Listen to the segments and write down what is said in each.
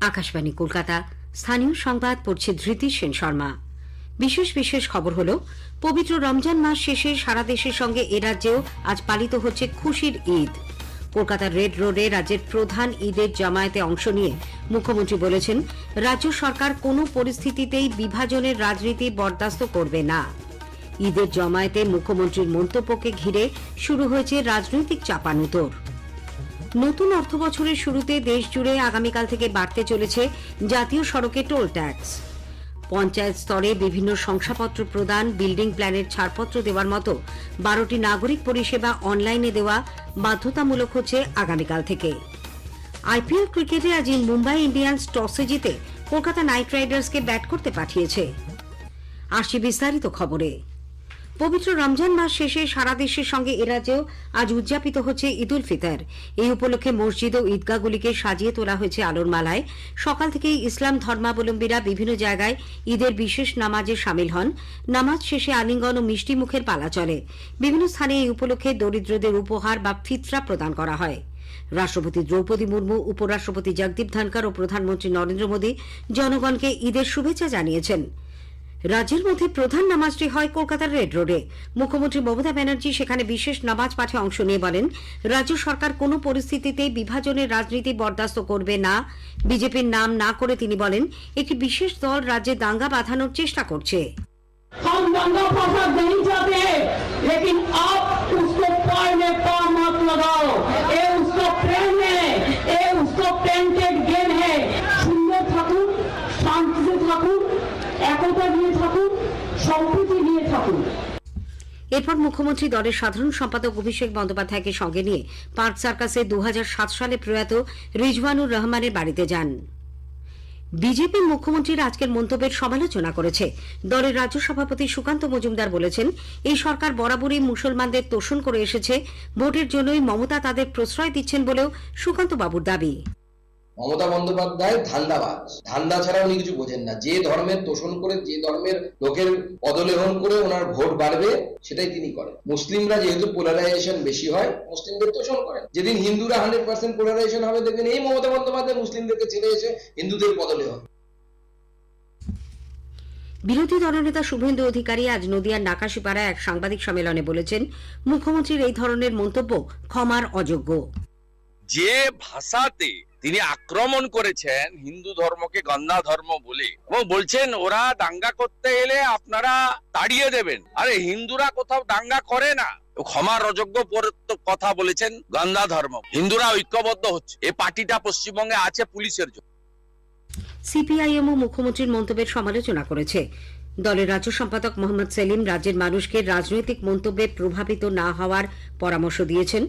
আকাশবাণী, কলকাতা। স্থানীয় সংবাদ পড়ছে ধৃতি সেন শর্মা। বিশেষ বিশেষ খবর হল, পবিত্র রমজান মাস শেষে সারা দেশের সঙ্গে এ রাজ্যেও আজ পালিত হচ্ছে খুশির ঈদ। কলকাতার রেড রোডে রাজ্যের প্রধান ঈদের জামায়াতে অংশ নিয়ে মুখ্যমন্ত্রী বলেছেন, রাজ্য সরকার কোনো পরিস্থিতিতেই বিভাজনের রাজনীতি বরদাস্ত করবে না। ঈদের জমায়েতে মুখ্যমন্ত্রীর মন্তব্যকে ঘিরে শুরু হয়েছে রাজনৈতিক চাপানুতোর। নতুন অর্থ বছরের শুরুতে দেশ জুড়ে আগামীকাল থেকে বাড়তে চলেছে জাতীয় সড়কে টোল ট্যাক্স। পঞ্চায়েত স্তরে বিভিন্ন শংসাপত্র প্রদান, বিল্ডিং প্ল্যানের ছাড়পত্র দেওয়ার মতো বারোটি নাগরিক পরিষেবা অনলাইনে দেওয়া বাধ্যতামূলক হচ্ছে আগামীকাল থেকে। আইপিএল ক্রিকেটে আজ মুম্বাই ইন্ডিয়ান্স টসে জিতে কলকাতা নাইট রাইডার্সকে ব্যাট করতে পাঠিয়েছে। আসছি বিস্তারিত খবরে। পবিত্র রমজান মাস শেষে সারা দেশের সঙ্গে এ রাজ্যেও আজ উদযাপিত হচ্ছে ঈদ উল ফিতর। এই উপলক্ষে মসজিদ ও ঈদগাহগুলিকে সাজিয়ে তোলা হয়েছে আলোর মালায়। সকাল থেকেই ইসলাম ধর্মাবলম্বীরা বিভিন্ন জায়গায় ঈদের বিশেষ নামাজে সামিল হন। নামাজ শেষে আলিঙ্গন ও মিষ্টি মুখের পালা চলে। বিভিন্ন স্থানে এই উপলক্ষে দরিদ্রদের উপহার বা ফিতরা প্রদান করা হয়। রাষ্ট্রপতি দ্রৌপদী মুর্মু, উপরাষ্ট্রপতি জগদীপ ধনকর ও প্রধানমন্ত্রী নরেন্দ্র মোদী জনগণকে ঈদের শুভেচ্ছা জানিয়েছেন। রাজ্যের মধ্যে প্রধান নামাজটি হয় কলকাতার রেড রোডে মুখ্যমন্ত্রী মমতা ব্যানার্জি সেখানে বিশেষ নামাজ পাঠে অংশ নিয়ে বলেন রাজ্য সরকার কোনো পরিস্থিতিতে বিভাজনের রাজনীতি বরদাস্ত করবে না বিজেপির নাম না করে তিনি বলেন একটি বিশেষ দল রাজ্যে দাঙ্গা বাঁধানোর চেষ্টা করছে हम दंगा फसाद नहीं चाहते लेकिन आप उसको पैर में पार मत लगाओ এরপর মুখ্যমন্ত্রী দলের সাধারণ সম্পাদক অভিষেক বন্দ্যোপাধ্যায়কে সঙ্গে নিয়ে পার্ক সার্কাসে দু হাজার সাত সালে প্রয়াত রিজওয়ানুর রহমানের বাড়িতে যান। বিজেপি মুখ্যমন্ত্রীর আজকের মন্তব্যের সমালোচনা করেছে। দলের রাজ্য সভাপতি সুকান্ত মজুমদার বলেছেন, এই সরকার বরাবরই মুসলমানদের তোষণ করে এসেছে, ভোটের জন্যই মমতা তাদের প্রশ্রয় দিচ্ছেন বলেও সুকান্ত বাবুর দাবি। মমতা বন্দ্যোপাধ্যায় ধান্দাবাজ। ধান্দা ছাড়া উনি কিছু বোঝেন না। যে ধর্মের তোষণ করে যে ধর্মের লোকের পদলেহন করে ওনার ভোট বাড়বে সেটাই তিনি করেন। মুসলিমরা যেহেতু পোলারাইজেশন বেশি হয় মুসলিমদের তোষণ করেন। যেদিন হিন্দুরা হান্ড্রেড পার্সেন্ট পোলারাইজেশন হবে দেখবেন এই মমতা বন্দ্যোপাধ্যায় মুসলিমদেরকে ছেড়ে এসে হিন্দুদের পদলেহন। বিরোধী দলনেতা শুভেন্দু অধিকারী আজ নদিয়ার নাকাশিপাড়ায় এক সাংবাদিক সম্মেলনে বলেছেন মুখ্যমন্ত্রীর এই ধরনের মন্তব্য ক্ষমার অযোগ্য। যে ভাষাতে তিনি আক্রমণ করেছেন হিন্দু ধর্মকে গন্ধা ধর্ম বলে। এবং বলছেন, ওরা দাঙ্গা করতে এলে আপনারা তাড়িয়ে দেবেন। আরে, হিন্দুরা কোথাও দাঙ্গা করে না। ও ক্ষমার অযোগ্য কথা বলেছেন গন্ধা ধর্ম। হিন্দুরা ঐক্যবদ্ধ হচ্ছে। এই পার্টিটা পশ্চিমবঙ্গে আছে পুলিশের জন্য। সিপিআইএমও মুখ্যমন্ত্রীর মন্তব্যের সমালোচনা করেছে। দলের রাজ্য সম্পাদক মোহাম্মদ সেলিম রাজ্যের মানুষকে রাজনৈতিক মন্তব্যে প্রভাবিত না হওয়ার পরামর্শ দিয়েছেন।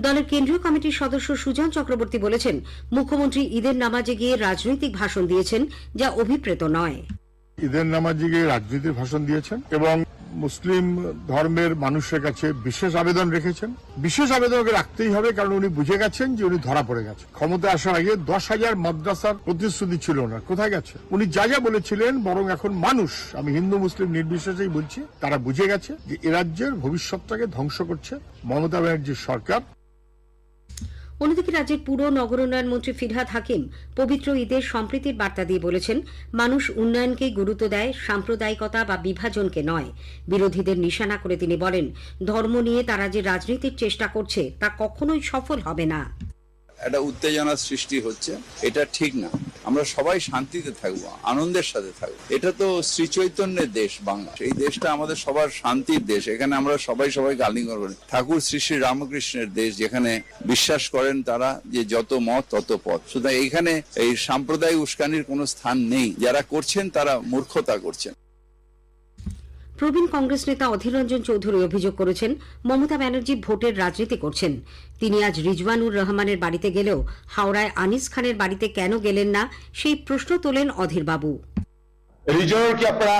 দলের কেন্দ্রীয় কমিটির সদস্য সুজন চক্রবর্তী বলেছেন, মুখ্যমন্ত্রী ঈদের নামাজে গিয়ে রাজনৈতিক ভাষণ দিয়েছেন, যা অভিপ্রেত নয়। ঈদের নামাজে গিয়ে রাজনীতির ভাষণ দিয়েছেন এবং মুসলিম ধর্মের মানুষের কাছে বিশেষ আবেদন রেখেছেন। বিশেষ আবেদনকে রাখতেই হবে, কারণ উনি বুঝে গেছেন যে উনি ধরা পড়ে গেছে ক্ষমতা আসার আগে দশ হাজার মাদ্রাসার প্রতিশ্রুতি ছিল না, কোথায় গেছে? উনি যা যা বলেছিলেন, বরং এখন মানুষ, আমি হিন্দু, মুসলিম নির্বিশেষেই বলছি, তারা বুঝে গেছে যে এ রাজ্যের ভবিষ্যৎটাকে ধ্বংস করছে মমতা ব্যানার্জির সরকার। অন্যদিকে রাজ্যের পুর নগর উন্নয়ন মন্ত্রী ফিরহাদ হাকিম পবিত্র ঈদের সম্প্রীতির বার্তা দিয়ে বলেছেন, মানুষ উন্নয়নকে গুরুত্ব দেয়, সাম্প্রদায়িকতা বা বিভাজনকে নয়। বিরোধীদের নিশানা করে তিনি বলেন, ধর্ম নিয়ে তারা যে রাজনীতির চেষ্টা করছে, তা কখনোই সফল হবে না। একটা উত্তেজনার সৃষ্টি হচ্ছে, এটা ঠিক না। আমরা সবাই শান্তিতে থাকব, আনন্দের সাথে থাকব। এটা তো শ্রী চৈতন্যের দেশ বাংলা। এই দেশটা আমাদের সবার শান্তির দেশ, এখানে আমরা সবাই সবাই গালি করি। ঠাকুর শ্রী শ্রী রামকৃষ্ণের দেশ, যেখানে বিশ্বাস করেন তারা যে যত মত, তত পথ। সুতরাং এখানে এই সাম্প্রদায়িক উস্কানির কোনো স্থান নেই। যারা করছেন, তারা মূর্খতা করছেন। প্রবীণ কংগ্রেস নেতা অধীর রঞ্জন চৌধুরী অভিযোগ করেছেন, মমতা ব্যানার্জি ভোটের রাজনীতি করছেন। তিনি আজ রিজওয়ানুর রহমানের বাড়িতে গেলেও হাওড়ায় আনিস খানের বাড়িতে কেন গেলেন না, সেই প্রশ্ন তোলেন অধীর বাবু রিজনালকে আপনারা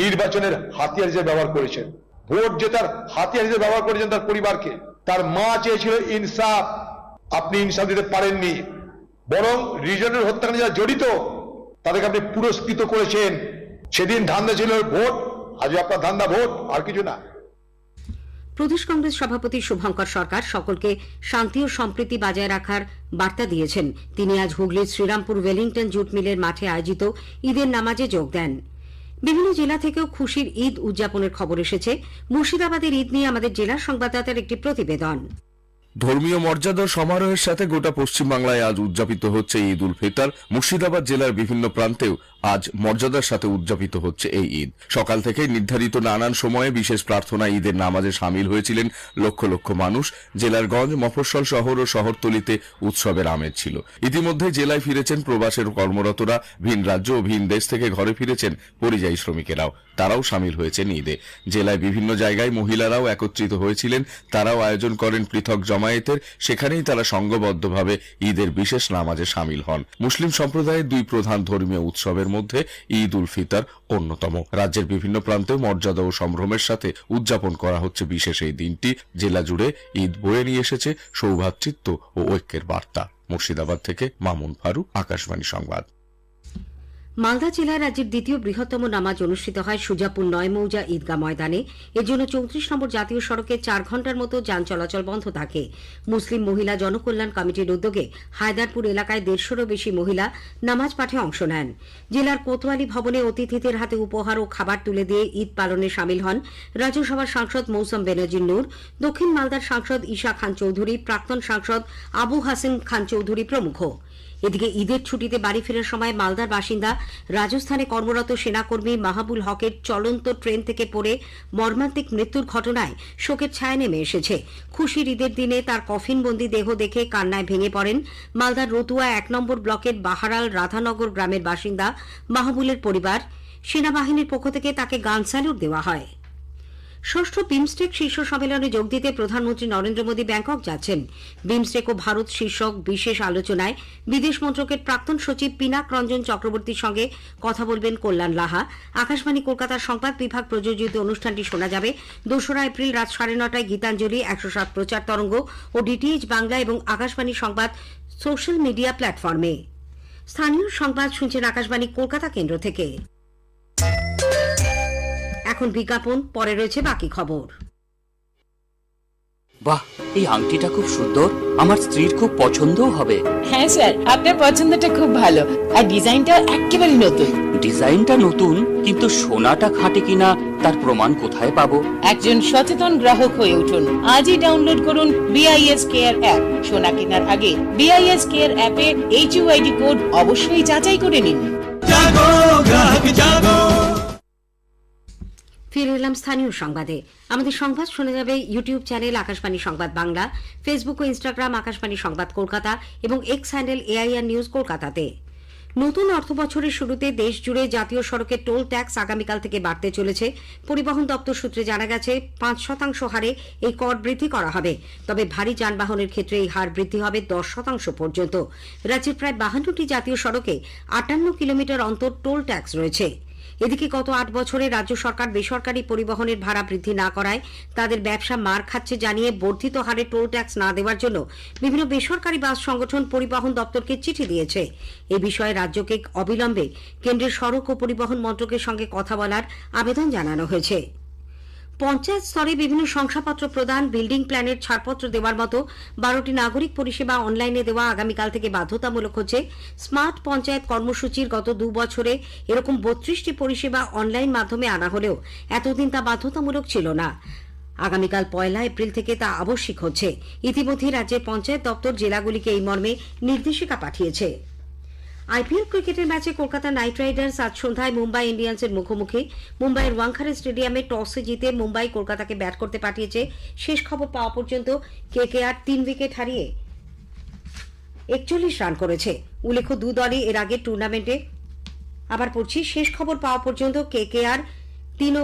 নির্বাচনের হাতিয়ার হিসেবে ব্যবহার করেছেন? ভোট জেতার হাতিয়ার হিসেবে ব্যবহার করেছেন তার পরিবারকে, তার মা চেয়েছিল ইনসাফ। আপনি ইনসাফ দিতে পারেননি। বরং রিজনের হত্যাকাণ্ডে যারা জড়িত, তাদেরকে আপনি পুরস্কৃত করেছেন। সেদিন ধান্দা ছিল ভোট আজ আপনার ধান্দা ভোট, আর কিছু না। প্রদেশ কংগ্রেস সভাপতি শুভঙ্কর সরকার সকলকে শান্তি ও সম্প্রীতি বজায় রাখার বার্তা দিয়েছেন। তিনি আজ হুগলির শ্রীরামপুর ওয়েলিংটন জুট মিলের মাঠে আয়োজিত ঈদের নামাজে যোগ দেন। বিভিন্ন জেলা থেকেও খুশির ঈদ উদযাপনের খবর এসেছে। মুর্শিদাবাদের ঈদ নিয়ে আমাদের জেলার সংবাদদাতার একটি প্রতিবেদন। ধর্মীয় মর্যাদা সমারোহের সাথে গোটা পশ্চিমবাংলায় আজ উদযাপিত হচ্ছে ঈদ উল ফিতর। মুর্শিদাবাদ জেলার বিভিন্ন প্রান্তেও আজ মর্যাদার সাথে উদযাপিত হচ্ছে এই ঈদ। সকাল থেকে নির্ধারিত নানান সময়ে বিশেষ প্রার্থনা ঈদের নামাজে সামিল হয়েছিলেন লক্ষ লক্ষ মানুষ। জেলার গঞ্জ, মফস্বল শহর ও শহরতলিতে উৎসবের আমেজ ছিল। ইতিমধ্যে জেলায় ফিরেছেন প্রবাসের কর্মরতরা। ভিন রাজ্য ও ভিন দেশ থেকে ঘরে ফিরেছেন পরিযায়ী শ্রমিকেরাও। তারাও সামিল হয়েছেন ঈদে। জেলায় বিভিন্ন জায়গায় মহিলারাও একত্রিত হয়েছিলেন। তারাও আয়োজন করেন পৃথক জমায়েতের, সেখানেই তারা সংঘবদ্ধভাবে ঈদের বিশেষ নামাজে সামিল হন। মুসলিম সম্প্রদায়ের দুই প্রধান ধর্মীয় উৎসবের মধ্যে ঈদ উল ফিতর অন্যতম। রাজ্যের বিভিন্ন প্রান্তে মর্যাদা ও সম্ভ্রমের সাথে উদযাপন করা হচ্ছে বিশেষ এই দিনটি। জেলা জুড়ে ঈদ বয়ে নিয়ে এসেছে সৌভ্রাতৃত্ব ও ঐক্যের বার্তা। মুর্শিদাবাদ থেকে মামুন ফারুক, আকাশবাণী সংবাদ। মালদা জেলায় রাজ্যের দ্বিতীয় বৃহত্তম নামাজ অনুষ্ঠিত হয় সুজাপুর নয় মৌজা ঈদগাহ ময়দানে। এর জন্য চৌত্রিশ নম্বর জাতীয় সড়কে চার ঘণ্টার মতো যান চলাচল বন্ধ থাকে। মুসলিম মহিলা জনকল্যাণ কমিটির উদ্যোগে হায়দারপুর এলাকায় দেড়শোরও বেশি মহিলা নামাজ পাঠে অংশ নেন। জেলার কোতোয়ালি ভবনে অতিথিদের হাতে উপহার ও খাবার তুলে দিয়ে ঈদ পালনে সামিল হন রাজ্যসভার সাংসদ মৌসম বেনাজির নূর, দক্ষিণ মালদার সাংসদ ঈশা খান চৌধুরী, প্রাক্তন সাংসদ আবু হাসিন খান চৌধুরী প্রমুখ। এদিকে ঈদের ছুটিতে বাড়ি ফেরার সময় মালদার বাসিন্দা রাজস্থানে কর্মরত সেনাকর্মী মাহাবুল হকের চলন্ত ট্রেন থেকে পড়ে মর্মান্তিক মৃত্যুর ঘটনায় শোকের ছায়া নেমে এসেছে। খুশির ঈদের দিনে তার কফিনবন্দি দেহ দেখে কান্নায় ভেঙে পড়েন মালদার রতুয়া এক নম্বর ব্লকের বাহারাল রাধানগর গ্রামের বাসিন্দা মাহবুলের পরিবার। সেনাবাহিনীর পক্ষ থেকে তাকে গান স্যালুট দেওয়া হয়। ষষ্ঠ বিমস্টেক শীর্ষ সম্মেলনে যোগ দিতে প্রধানমন্ত্রী নরেন্দ্র মোদী ব্যাংকক যাচ্ছেন। বিমস্টেক ও ভারত শীর্ষক বিশেষ আলোচনায় বিদেশ মন্ত্রকের প্রাক্তন সচিব পিনাক রঞ্জন চক্রবর্তীর সঙ্গে কথা বলবেন কল্যাণ লাহা। আকাশবাণী কলকাতার সংবাদ বিভাগ প্রযোজিত অনুষ্ঠানটি শোনা যাবে। দোসরা এপ্রিল রাত সাড়ে নটায় গীতাঞ্জলি, একশো সাত প্রচার তরঙ্গ ও ডিটিএইচ বাংলা এবং আকাশবাণী সংবাদ সোশ্যাল মিডিয়া প্ল্যাটফর্মে। স্থানীয় সংবাদ শুনছেন আকাশবাণী কলকাতা কেন্দ্র থেকে। এখন বিজ্ঞাপন পরে রয়েছে বাকি খবর। বাহ এই আংটিটা খুব সুন্দর। আমার স্ত্রীর খুব পছন্দও হবে। হ্যাঁ স্যার আপনার পছন্দটা খুব ভালো। আর ডিজাইনটা একেবারে নতুন। ডিজাইনটা নতুন কিন্তু সোনাটা খাঁটি কিনা তার প্রমাণ কোথায় পাবো? একজন সচেতন গ্রাহক হয়ে উঠুন। আজই ডাউনলোড করুন বিআইএস কেয়ার অ্যাপ সোনা কেনার আগে বিআইএস কেয়ার অ্যাপে এইচইউআইডি কোড অবশ্যই যাচাই করে নিন। ফিরে এলাম স্থানীয় সংবাদে। আমাদের সংবাদ শোনা যাবে YouTube channel Akashvani Sangbad Bangla, Facebook ও ইনস্টাগ্রাম আকাশবাণী সংবাদ কলকাতা এবং এক্স হ্যান্ডেল এআইআর নিউজ কলকাতাতে। নতুন অর্থ বছরের শুরুতে দেশ জুড়ে জাতীয় সড়কের টোল ট্যাক্স আগামীকাল থেকে বাড়তে চলেছে। পরিবহন দপ্তর সূত্রে জানা গেছে, পাঁচ শতাংশ হারে এই কর বৃদ্ধি করা হবে। তবে ভারী যানবাহনের ক্ষেত্রে এই হার বৃদ্ধি হবে দশ শতাংশ পর্যন্ত। রাজ্যের প্রায় বাহান্নটি জাতীয় সড়কে আটান্ন কিলোমিটার অন্তর টোল ট্যাক্স রয়েছে। এদিকে গত আট বছরে রাজ্য সরকার বেসরকারি পরিবহনের ভাড়া বৃদ্ধি না করায় তাদের ব্যবসা মার খাচ্ছে জানিয়ে বর্ধিত হারে টোল ট্যাক্স না দেওয়ার জন্য বিভিন্ন বেসরকারি বাস সংগঠন পরিবহন দপ্তরকে চিঠি দিয়েছে। এ বিষয়ে রাজ্যকে অবিলম্বে কেন্দ্রের সড়ক ও পরিবহন মন্ত্রকের সঙ্গে কথা বলার আবেদন জানানো হয়েছে। পঞ্চায়েত স্তরে বিভিন্ন শংসাপত্র প্রদান, বিল্ডিং প্ল্যানের ছাড়পত্র দেওয়ার মতো বারোটি নাগরিক পরিষেবা অনলাইনে দেওয়া আগামীকাল থেকে বাধ্যতামূলক হচ্ছে। স্মার্ট পঞ্চায়েত কর্মসূচির গত দু বছরে এরকম বত্রিশটি পরিষেবা অনলাইন মাধ্যমে আনা হলেও এতদিন তা বাধ্যতামূলক ছিল না। আগামীকাল পয়লা এপ্রিল থেকে তা আবশ্যিক হচ্ছে। ইতিমধ্যে রাজ্যের পঞ্চায়েত দপ্তর জেলাগুলিকে এই মর্মে নির্দেশিকা পাঠিয়েছে। আইপিএল ক্রিকেটের ম্যাচে কলকাতা নাইট রাইডার্স আজ সন্ধ্যায় মুম্বাই ইন্ডিয়ান্সের মুখোমুখি। মুম্বাইয়ের ওয়াংখারে স্টেডিয়ামে টসে জিতে মুম্বাই কলকাতাকে ব্যাট করতে পাঠিয়েছে। শেষ খবর পাওয়া পর্যন্ত কেকেআর তিন উইকেট হারিয়ে একচল্লিশ রান করেছে। উল্লেখ্য, দু দলই এর আগে টুর্নামেন্টে আবার পড়ছি। শেষ খবর পাওয়া পর্যন্ত কেকেআর তিন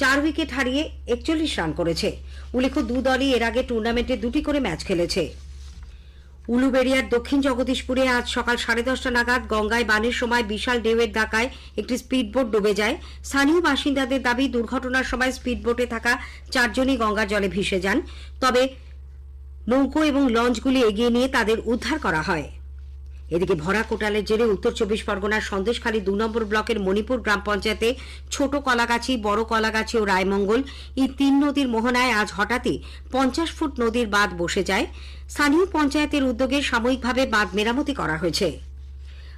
চার উইকেট হারিয়ে একচল্লিশ রান করেছে। উল্লেখ্য, দু দলই এর আগে টুর্নামেন্টে দুটি করে ম্যাচ খেলেছে। উলুবেড়িয়ার দক্ষিণ জগদীশপুরে আজ সকাল সাড়ে দশটা নাগাদ গঙ্গায় বানের সময় বিশাল ডেউয়ের ধাক্কায় একটি স্পিডবোট ডুবে যায়। স্থানীয় বাসিন্দাদের দাবি, দুর্ঘটনার সময় স্পিডবোটে থাকা চারজনই গঙ্গার জলে ভিসে যান। তবে নৌকো এবং লঞ্চগুলি এগিয়ে নিয়ে তাদের উদ্ধার করা হয়। এদিকে ভরা কোটালের জেরে উত্তর চব্বিশ পরগনার সন্দেশখালী দু নম্বর ব্লকের মণিপুর গ্রাম পঞ্চায়েতে ছোট কলাগাছি, বড় কলাগাছি ও রায়মঙ্গল এই তিন নদীর মোহনায় আজ হঠাৎই পঞ্চাশ ফুট নদীর বাঁধ বসে যায়। স্থানীয় পঞ্চায়েতের উদ্যোগে সাময়িকভাবে বাঁধ মেরামতি করা হয়েছে।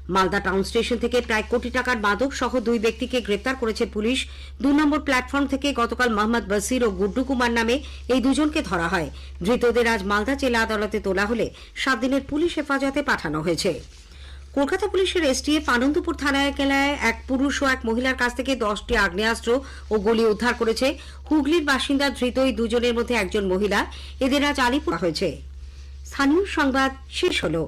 মালদা টাউন স্টেশন থেকে প্রায় কোটি টাকার মাদক সহ দুই ব্যক্তিকে গ্রেপ্তার করেছে পুলিশ। দু নম্বর প্ল্যাটফর্ম থেকে গতকাল মোহাম্মদ বসির ও গুড্ডু কুমার নামে এই দুজনকে ধরা হয়। ধৃতদের আজ মালদা জেলা আদালতে তোলা হলে সাত দিনের পুলিশ হেফাজতে পাঠানো হয়েছে। কলকাতা পুলিশের এসটিএফ আনন্দপুর থানায় কেলায় এক পুরুষ ও এক মহিলার কাছ থেকে দশটি আগ্নেয়াস্ত্র ও গুলি উদ্ধার করেছে। হুগলির বাসিন্দা ধৃত এই দুজনের মধ্যে একজন মহিলা। এদের আজ আলিপুর হয়েছে। স্থানীয় সংবাদ শেষ হলো।